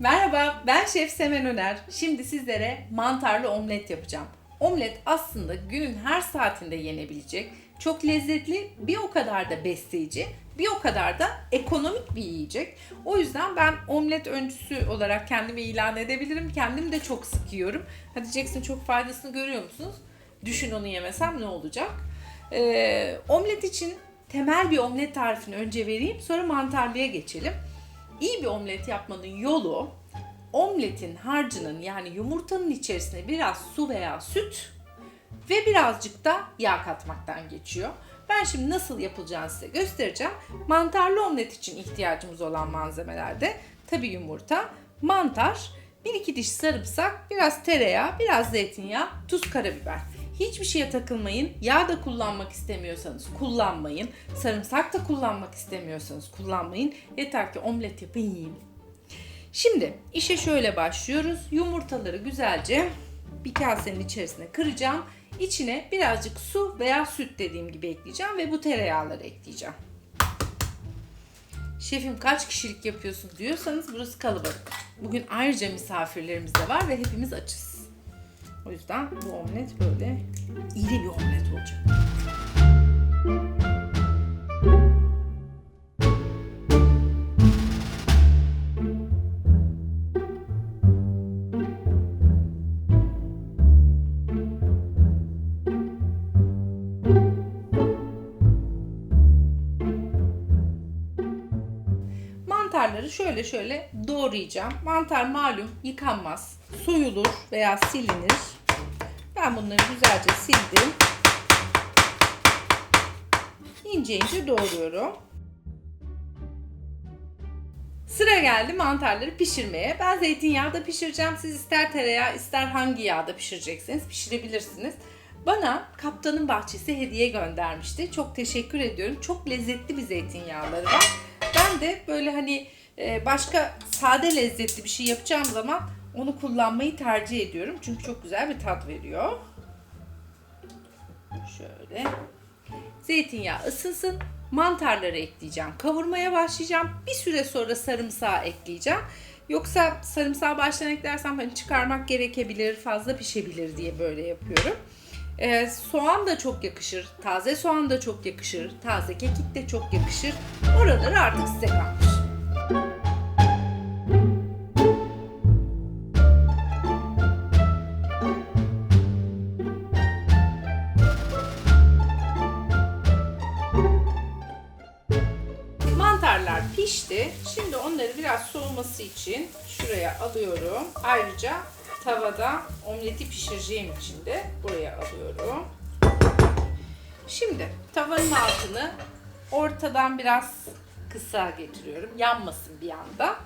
Merhaba, ben Şef Semen Öner. Şimdi sizlere mantarlı omlet yapacağım. Omlet aslında günün her saatinde yenebilecek, çok lezzetli, bir o kadar da besleyici, bir o kadar da ekonomik bir yiyecek. O yüzden ben omlet öncüsü olarak kendimi ilan edebilirim. Kendim de çok sık yiyorum. Hadi Jackson çok faydasını görüyor musunuz? Düşün onu yemesem ne olacak? Ee, omlet için temel bir omlet tarifini önce vereyim, sonra mantarlıya geçelim. İyi bir omlet yapmanın yolu omletin harcının yani yumurtanın içerisine biraz su veya süt ve birazcık da yağ katmaktan geçiyor. Ben şimdi nasıl yapılacağını size göstereceğim. Mantarlı omlet için ihtiyacımız olan malzemelerde tabii yumurta, mantar, 1-2 diş sarımsak, biraz tereyağı, biraz zeytinyağı, tuz, karabiber. Hiçbir şeye takılmayın. Yağ da kullanmak istemiyorsanız kullanmayın. Sarımsak da kullanmak istemiyorsanız kullanmayın. Yeter ki omlet yapın yiyin. Şimdi işe şöyle başlıyoruz. Yumurtaları güzelce bir kasenin içerisine kıracağım. İçine birazcık su veya süt dediğim gibi ekleyeceğim ve bu tereyağları ekleyeceğim. Şefim kaç kişilik yapıyorsun diyorsanız burası kalabalık. Bugün ayrıca misafirlerimiz de var ve hepimiz açız. O yüzden bu omlet böyle iri bir omlet olacak. Mantarları şöyle şöyle doğrayacağım. Mantar malum yıkanmaz. Soyulur veya silinir. Ben bunları güzelce sildim. İnce ince doğruyorum. Sıra geldi mantarları pişirmeye. Ben zeytinyağda pişireceğim. Siz ister tereyağı ister hangi yağda pişirecekseniz pişirebilirsiniz. Bana Kaptanın Bahçesi hediye göndermişti. Çok teşekkür ediyorum. Çok lezzetli bir zeytinyağları var. Ben de böyle hani e, başka sade lezzetli bir şey yapacağım zaman onu kullanmayı tercih ediyorum. Çünkü çok güzel bir tat veriyor. Şöyle. Zeytinyağı ısınsın. Mantarları ekleyeceğim. Kavurmaya başlayacağım. Bir süre sonra sarımsağı ekleyeceğim. Yoksa sarımsağı baştan eklersem hani çıkarmak gerekebilir, fazla pişebilir diye böyle yapıyorum. Ee, soğan da çok yakışır. Taze soğan da çok yakışır. Taze kekik de çok yakışır. Oraları artık size kalmış. Mantarlar pişti. Şimdi onları biraz soğuması için şuraya alıyorum. Ayrıca tavada omleti pişireceğim için de buraya alıyorum. Şimdi tavanın altını ortadan biraz kısa getiriyorum. Yanmasın bir anda.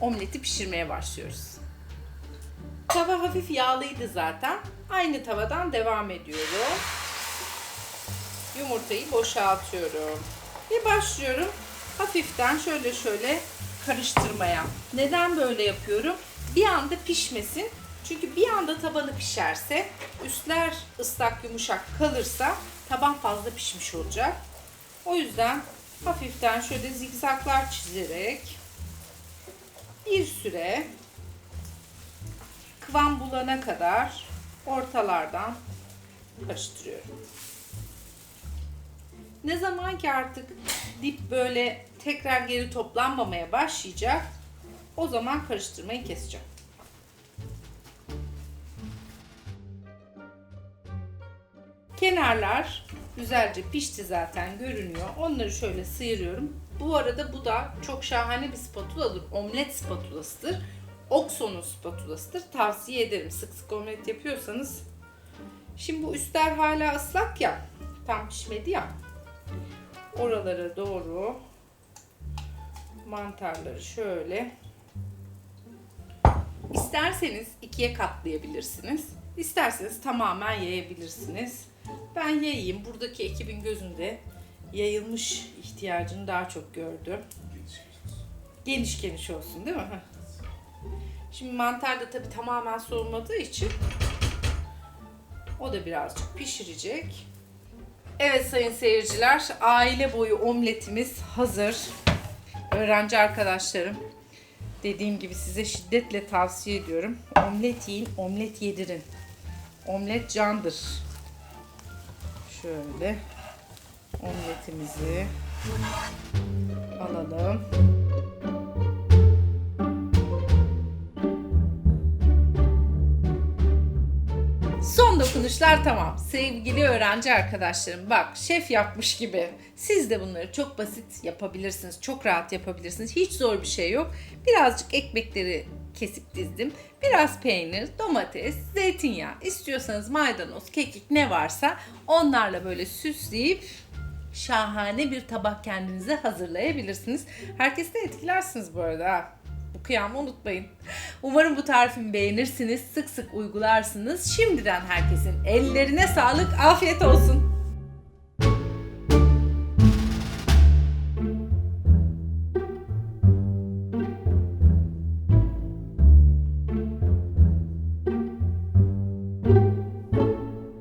Omleti pişirmeye başlıyoruz. Tava hafif yağlıydı zaten. Aynı tavadan devam ediyorum. Yumurtayı boşaltıyorum. Ve başlıyorum hafiften şöyle şöyle karıştırmaya. Neden böyle yapıyorum? Bir anda pişmesin. Çünkü bir anda tabanı pişerse, üstler ıslak yumuşak kalırsa taban fazla pişmiş olacak. O yüzden hafiften şöyle zikzaklar çizerek bir süre kıvam bulana kadar ortalardan karıştırıyorum. Ne zaman ki artık dip böyle tekrar geri toplanmamaya başlayacak, o zaman karıştırmayı keseceğim. Kenarlar güzelce pişti zaten görünüyor. Onları şöyle sıyırıyorum. Bu arada bu da çok şahane bir spatuladır. Omlet spatulasıdır. Oxo'nun spatulasıdır. Tavsiye ederim. Sık sık omlet yapıyorsanız. Şimdi bu üstler hala ıslak ya. Tam pişmedi ya. Oralara doğru mantarları şöyle İsterseniz ikiye katlayabilirsiniz. İsterseniz tamamen yayabilirsiniz. Ben yayayım. Buradaki ekibin gözünde yayılmış ihtiyacını daha çok gördüm. Geniş geniş olsun değil mi? Şimdi mantar da tabii tamamen soğumadığı için o da birazcık pişirecek. Evet sayın seyirciler, aile boyu omletimiz hazır. Öğrenci arkadaşlarım Dediğim gibi size şiddetle tavsiye ediyorum. Omlet yiyin, omlet yedirin. Omlet candır. Şöyle omletimizi alalım. Son dokunuşlar tamam. Sevgili öğrenci arkadaşlarım bak şef yapmış gibi. Siz de bunları çok basit yapabilirsiniz. Çok rahat yapabilirsiniz. Hiç zor bir şey yok. Birazcık ekmekleri kesip dizdim. Biraz peynir, domates, zeytinyağı. istiyorsanız maydanoz, kekik ne varsa onlarla böyle süsleyip şahane bir tabak kendinize hazırlayabilirsiniz. Herkesi de etkilersiniz bu arada. Bu kıyamı unutmayın. Umarım bu tarifimi beğenirsiniz, sık sık uygularsınız. Şimdiden herkesin ellerine sağlık, afiyet olsun.